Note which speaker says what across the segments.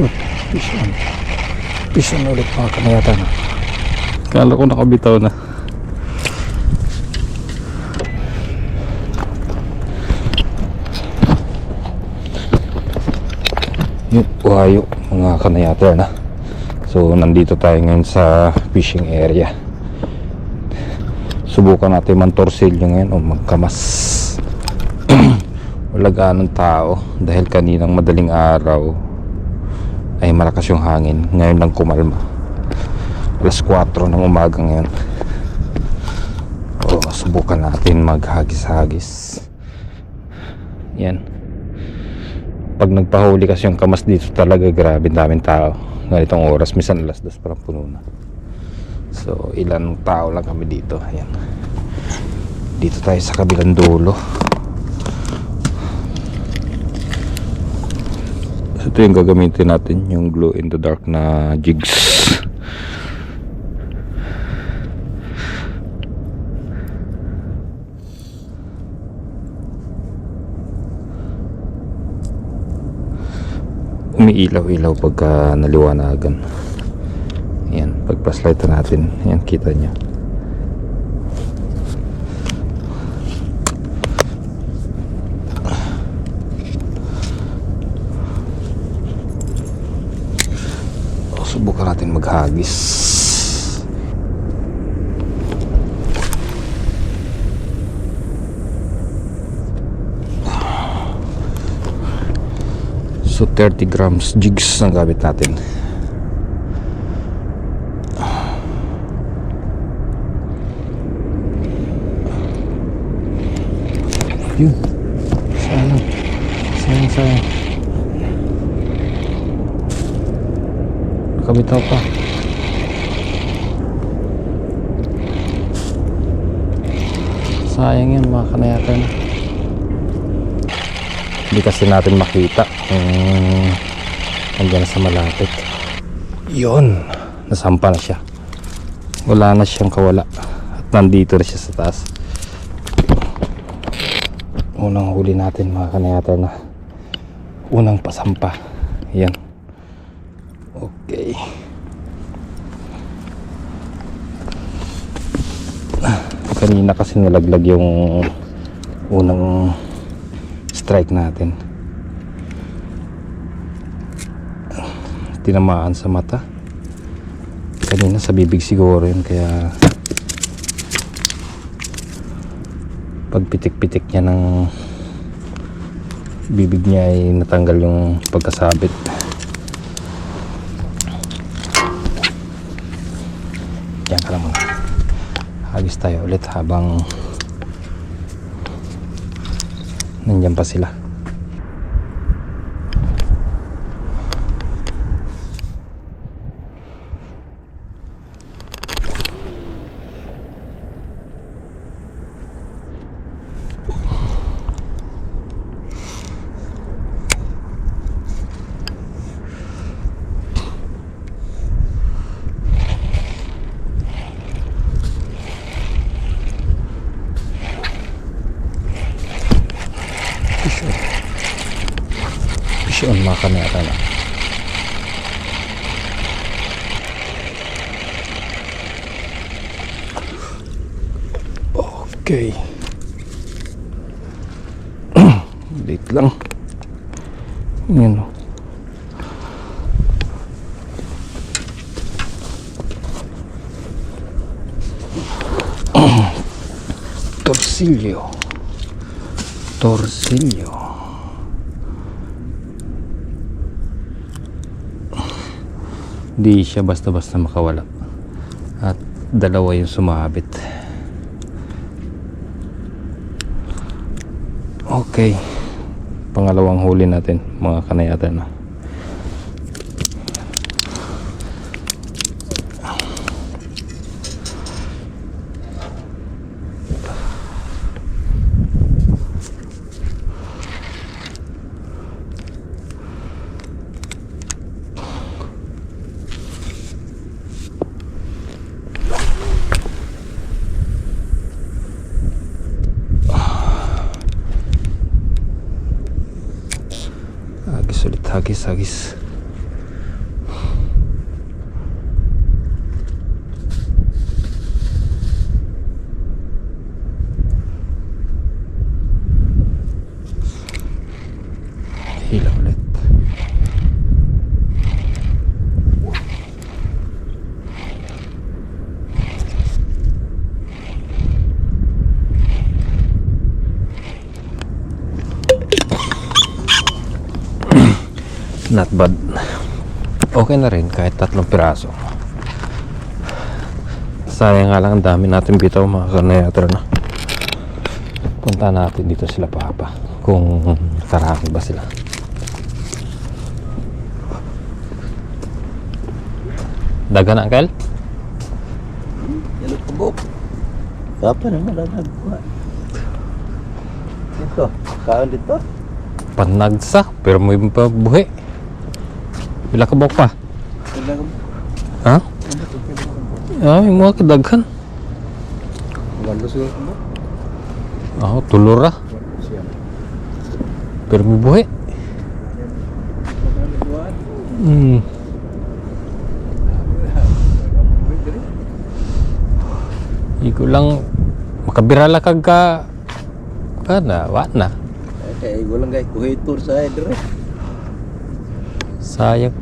Speaker 1: Yun, fish on. Fish on ulit mga kanayatan. Kala ko nakabitaw na. Yun, wayo mga kanayater na. So, nandito tayo ngayon sa fishing area. Subukan natin mantorsilyo ngayon o magkamas. Wala ganong tao dahil kaninang madaling araw ay malakas yung hangin. Ngayon lang kumalma. Alas 4 ng umaga ngayon. O, subukan natin maghagis-hagis. Yan. Pag nagpahuli kasi yung kamas dito talaga grabe daming tao. Ganitong oras, minsan alas dos parang puno na. So, ilan tao lang kami dito. Ayan. Dito tayo sa kabilang dulo. Ito yung gagamitin natin, yung glow in the dark na jigs. Umiilaw-ilaw pagka naliwanagan. Ayan, pag flashlight natin, ayan, kita nyo. O, Subukan natin maghagis. So 30 grams jigs ang gamit natin. Yun. Sayang. Sayang, sayang. Nakabitaw pa. Sayang yan mga kanayatan. Hindi kasi natin makita kung nandiyan sa malapit. Yun. Nasampa na siya. Wala na siyang kawala. At nandito na siya sa taas unang huli natin mga kanayata na unang pasampa okay kanina kasi nalaglag yung unang strike natin. Tinamaan sa mata. Kanina sa bibig siguro yun kaya pagpitik-pitik niya ng bibig niya ay natanggal yung pagkasabit tayo ulit habang nandyan pa sila fish on fish on mga kanayata na okay. Late lang. Yan o torsilyo torsilyo di siya basta-basta makawala. At dalawa yung sumabit okay. Pangalawang huli natin mga kanayatan. na hagis ulit hagis hagis Not bad. Okay na rin kahit tatlong piraso. Sayang nga lang ang dami natin bitaw mga kanayatra na. Punta natin dito sila papa. Kung karami ba sila. Dagan uncle?
Speaker 2: Yalo kabok. Apa naman lang nagkuha. Dito. Kaon dito.
Speaker 1: Panagsa. Pero may pabuhi. Bila ka bok pa? Ha? Ah, yung mga kadaghan.
Speaker 2: Walo siguro kabok.
Speaker 1: Ah, tulura.
Speaker 2: Siya.
Speaker 1: Pero may buhi. Hmm. Igo lang makabirala kag ka kana wa na
Speaker 2: Kaya igulang guys. Kuhay tour sa dire.
Speaker 1: Sayang.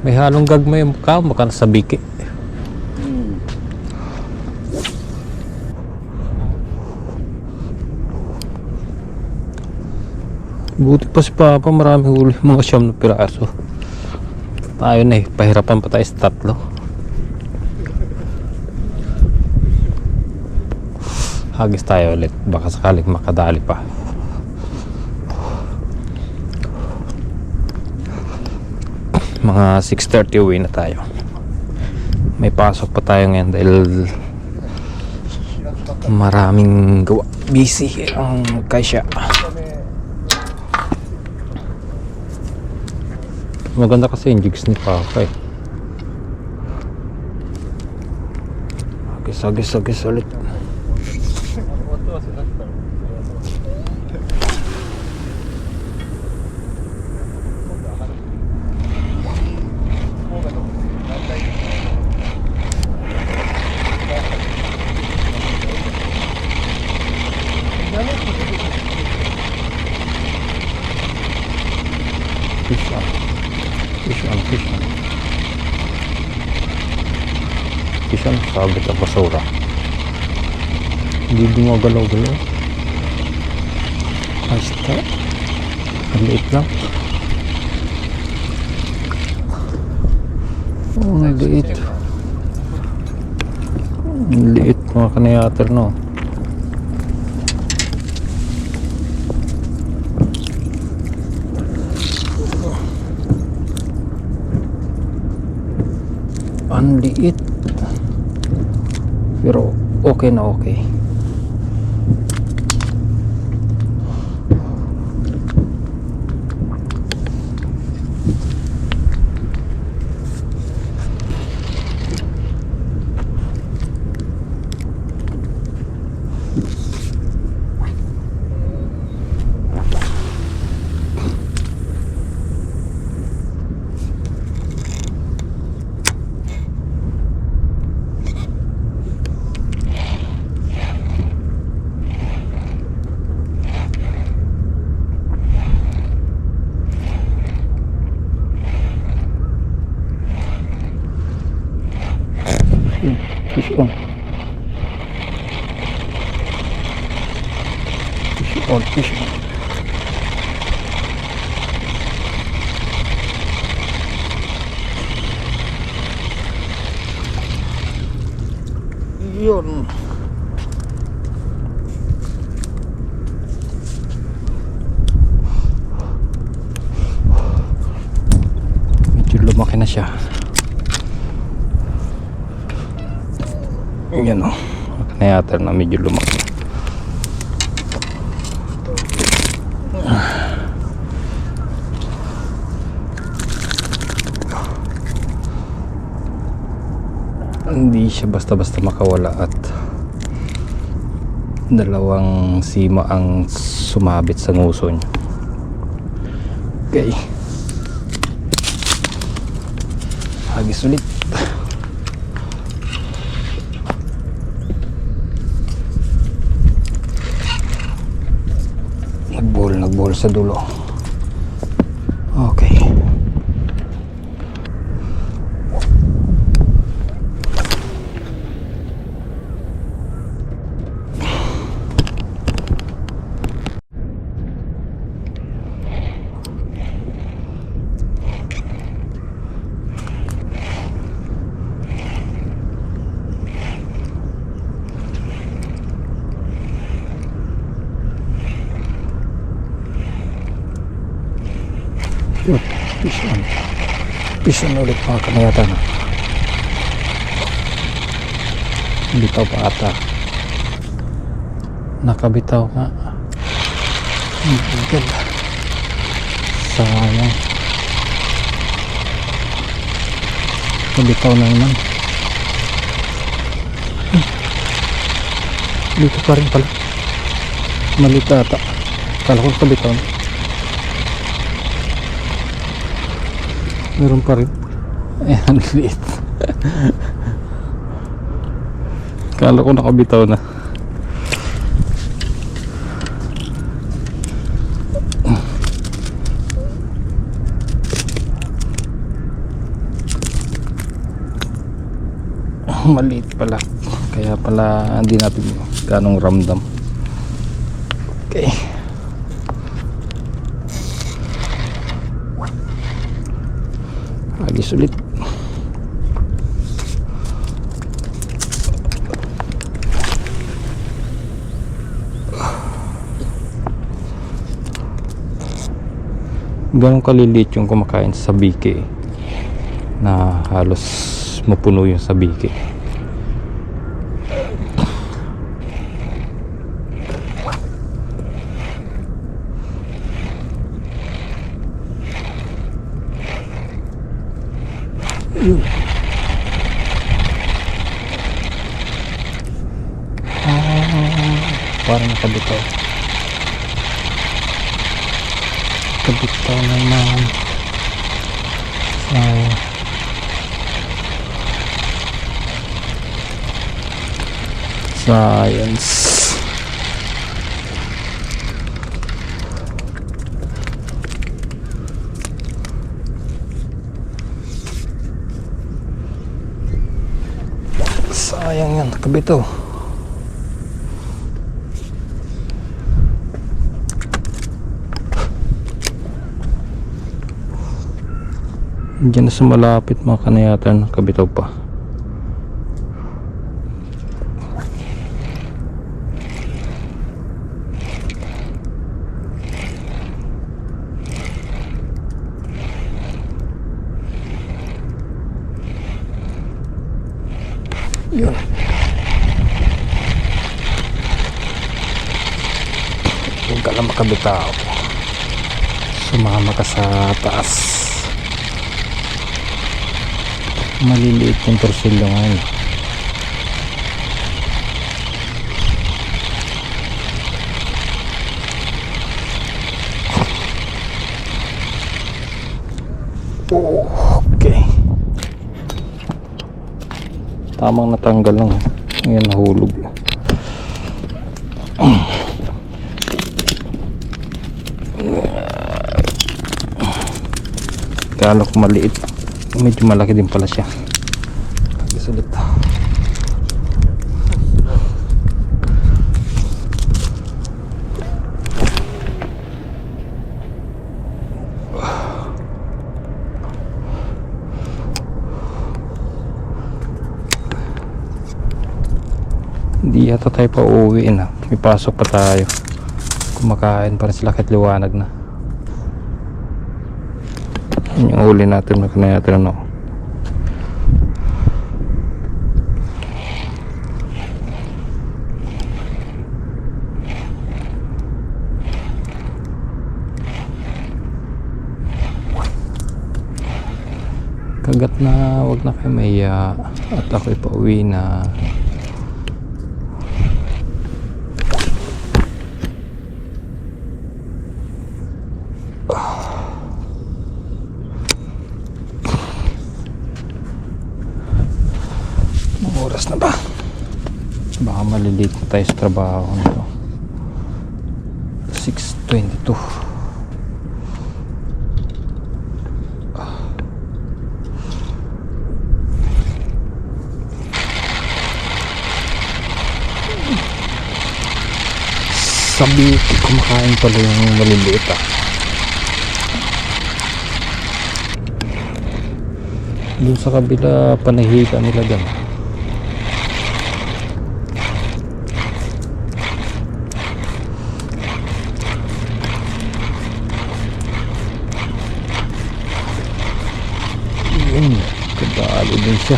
Speaker 1: May halong gagmay ang mukha mukha sa biki
Speaker 2: Hmm.
Speaker 1: buti pa si Papa maraming huli mga siyam na piraso. Tayo na eh pahirapan pa tayo sa tatlo. Hagis tayo ulit. Baka sakaling makadali pa mga 6.30 uwi na tayo. May pasok pa tayo ngayon dahil maraming gawa. Busy ang kasya maganda kasi yung jigs ni Papa eh. Agis agis agis ulit fish on fish on fish on sabit ang basura. Hindi gumagalaw-galaw. Hasta ang liit lang. Oh, ang liit. Ang liit mga kanayater no? Ang liit pero okay na okay fish on fish on fish on yun medyo lumaki siya. Yan o. Nayater na medyo lumaki. Hindi siya basta-basta makawala at dalawang sima ang sumabit sa nguso niya. Okay hagis ulit. Nagbuhol nagbuhol sa dulo okay Yun, fish on. Fish on ulit mga kanayatan. Bitaw pa ata. Nakabitaw nga. Ang bugal. Sayang. Nabitaw na naman. Dito pa rin pala. Malit ata. Kala ko kabitaw na. Meron pa rin. Eh, ang liit. Kala ko nakabitaw na. Maliit pala. Kaya pala hindi natin ganong ramdam. Okay. Agis ulit. Ganong kaliliit yung kumakain sa bike na halos mapuno yung sa bike. Parang nakabitaw. Kabitaw naman. Ay. Science. Sayang yan, nakabitaw. Diyan na sa malapit mga kanayatan nakabitaw pa. Yun. Huwag ka lang makabitaw. Sumama ka sa taas. Maliliit yung torsilyo ngayon. Okay. Tamang natanggal lang. Ngayon nahulog. Kala ko maliit. Medyo malaki din pala siya. Kagasulit. Yata tayo pa uuwi na. May pa tayo. Kumakain pa rin sila kahit liwanag na. Yun yung uli natin na kinayatan ano. Kagat na wag na kayo maiya at ako'y pauwi na Na tayo sa trabaho nito. 6.22 Sabi kumakain pala yung maliliit ah. Doon sa kabila panahika nila dyan. Yun, kadalo din siya.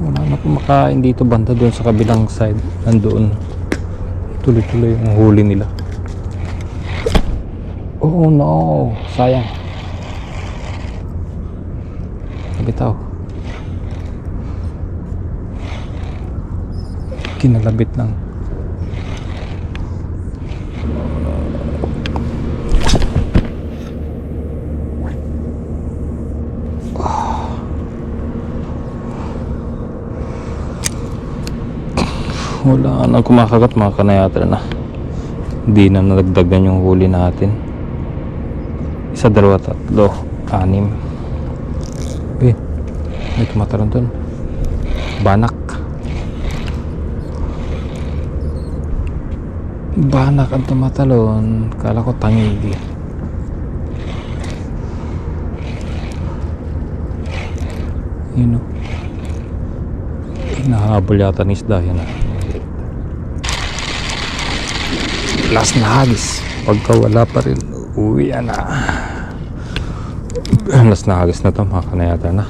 Speaker 1: Wala na kumakain dito banda doon sa kabilang side. Nandoon. Tuloy-tuloy yung huli nila. Oh no! Sayang. Bitaw. Kinalabit lang. Wala nang kumakagat mga kanayatra na. Hindi na nadagdagan yung huli natin. Isa, dalawa, tatlo, anim. Eh, may tumatalon dun. Banak. Banak ang tumatalon. Kala ko tangigi. Yun o. Nahabol yata ni isda yan ah. Last na hagis. Pagka wala pa rin, uwi na. Last na hagis na to, mga kanayata na.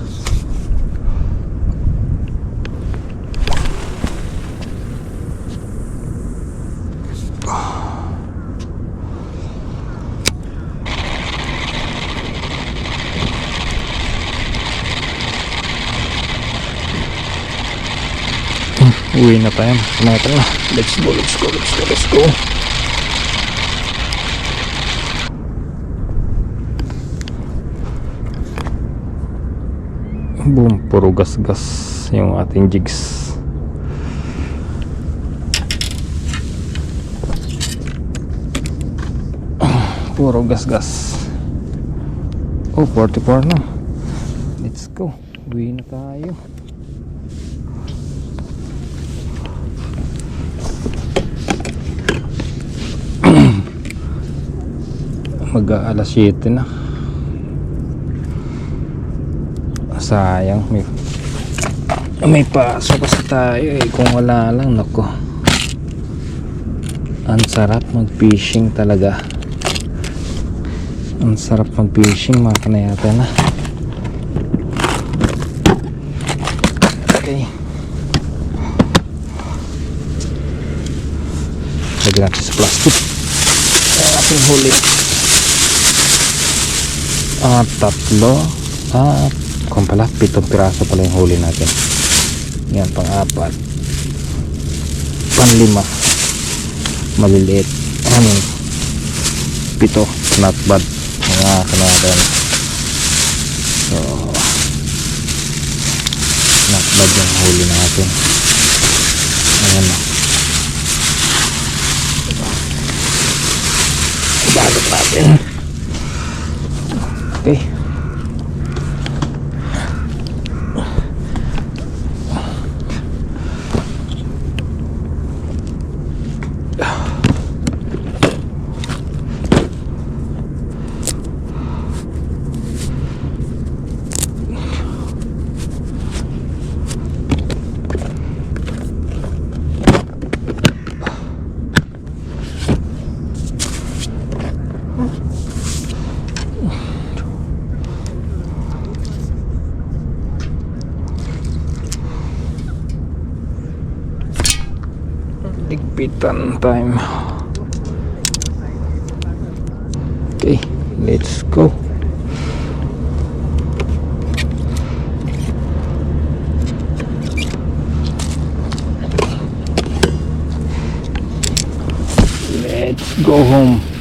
Speaker 1: Uwi na tayo. Kanayata na. Let's go, let's go, let's go, let's go. Boom, puro gas-gas yung ating jigs. Puro gas-gas. Oh, 44 na. Let's go. Uwi na tayo. Mag alas 7 na. Sayang may may pasok kasi tayo eh kung wala lang nako. Ang sarap mag fishing talaga. Ang sarap mag fishing mga kanayata na. Okay. Lagyan natin sa plastic. Ang ating huli. Ah, tatlo. Ah, kung pala, pitong piraso pala yung huli natin. Yan, pang-apat. Panlima. Maliliit. Ano? Pito. Not bad. Mga kanatan. So, not bad yung huli natin. Ayan na. Balot natin. Okay. Ligpitan time. Okay, let's go. Let's go home.